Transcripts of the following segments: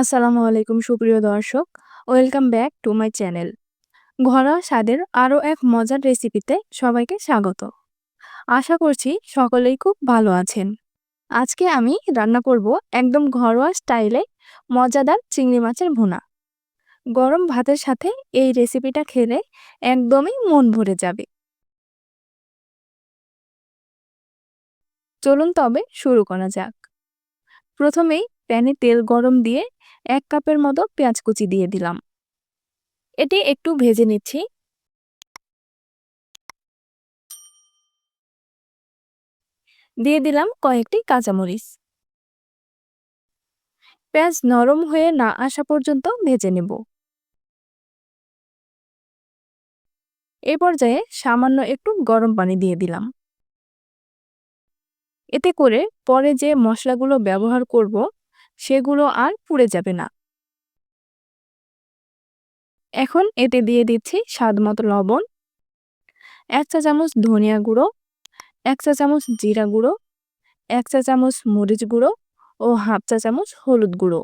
আসসালামু আলাইকুম, সুপ্রিয় দর্শক। Welcome back to my channel. ঘরোয়া স্বাদের আরও এক মজার রেসিপিতে সবাইকে স্বাগত। আশা করছি সকলেই খুব ভালো আছেন। আজকে আমি রান্না করব একদম ঘরোয়া স্টাইলে মজাদার চিংড়ি মাছের ভুনা। গরম ভাতের সাথে এই রেসিপিটা খেলে একদমই মন ভরে যাবে। চলুন তবে শুরু করা যাক। প্রথমেই প্যানে তেল গরম দিয়ে এক কাপের মতো পেঁয়াজ কুচি দিয়ে দিলাম। এটি একটু ভেজে নিচ্ছি। দিয়ে দিলাম কয়েকটি কাঁচামরিচ। পেঁয়াজ নরম হয়ে না আসা পর্যন্ত ভেজে নেব। এ পর্যায়ে সামান্য একটু গরম পানি দিয়ে দিলাম। এতে করে পরে যে মশলাগুলো ব্যবহার করব সেগুলো আর পুড়ে যাবে না। এখন এতে দিয়ে দিচ্ছি স্বাদ মতো লবণ, এক চা চামচ ধনিয়া গুঁড়ো, এক চা চামচ জিরা গুঁড়ো, এক চা চামচ মরিচ গুঁড়ো ও হাফ চা চামচ হলুদ গুঁড়ো।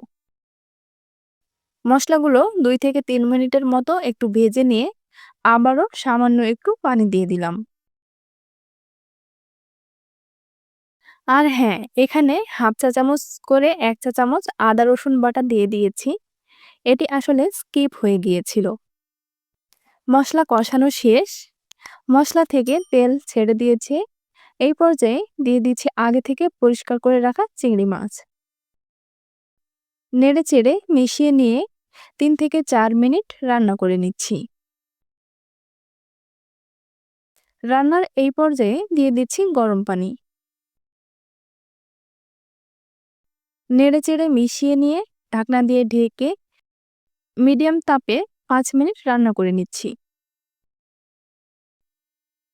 মশলাগুলো দুই থেকে তিন মিনিটের মতো একটু ভেজে নিয়ে আবারও সামান্য একটু পানি দিয়ে দিলাম। আর হ্যাঁ এখানে হাফ চা চামচ করে এক চা চামচ আদা, রসুন বাটা দিয়ে দিয়েছি। এটি আসলে স্কিপ হয়ে গিয়েছিল। মশলা কষানো শেষ। মশলা থেকে তেল ছেড়ে দিয়েছে। এই পর্যায়ে দিয়ে দিচ্ছি আগে থেকে পরিষ্কার করে রাখা চিংড়ি মাছ। নেড়ে চেড়ে মিশিয়ে নিয়ে তিন থেকে চার মিনিট রান্না করে নিচ্ছি। রান্নার এই পর্যায়ে দিয়ে দিচ্ছি গরম পানি। নেড়ে চেড়ে মিশিয়ে নিয়ে ঢাকনা দিয়ে ঢেকে মিডিয়াম তাপে পাঁচ মিনিট রান্না করে নিচ্ছি।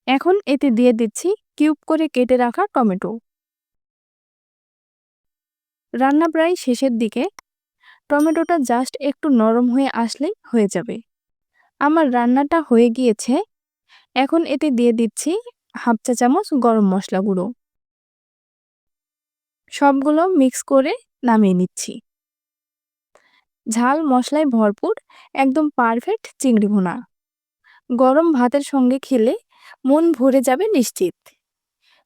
এখন এতে দিয়ে দিচ্ছি কিউব করে কেটে রাখা টমেটো। রান্না প্রায় শেষের দিকে টমেটোটা জাস্ট একটু নরম হয়ে আসলেই হয়ে যাবে। আমার রান্নাটা হয়ে গিয়েছে। এখন এতে দিয়ে দিচ্ছি হাফ চা চামচ গরম মশলা গুঁড়ো। সবগুলো মিক্স করে নামিয়ে নিচ্ছি। ঝাল, মশলায় ভরপুর, একদম পারফেক্ট চিংড়ি ভুনা। গরম ভাতের সঙ্গে খেলে মন ভরে যাবে নিশ্চিত।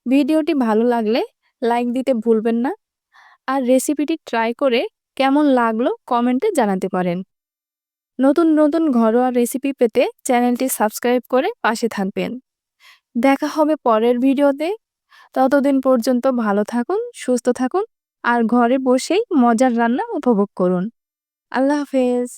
ভিডিওটি ভালো লাগলে লাইক দিতে ভুলবেন না। আর রেসিপিটি ট্রাই করে কেমন লাগল কমেন্টে জানাতে পারেন। নতুন নতুন ঘরোয়া রেসিপি পেতে চ্যানেলটি সাবস্ক্রাইব করে পাশে থাকবেন। দেখা হবে পরের ভিডিওতে। ততদিন পর্যন্ত ভালো থাকুন, সুস্থ থাকুন। আর ঘরে বসেই মজার রান্না উপভোগ করুন। আল্লাহ হাফেজ।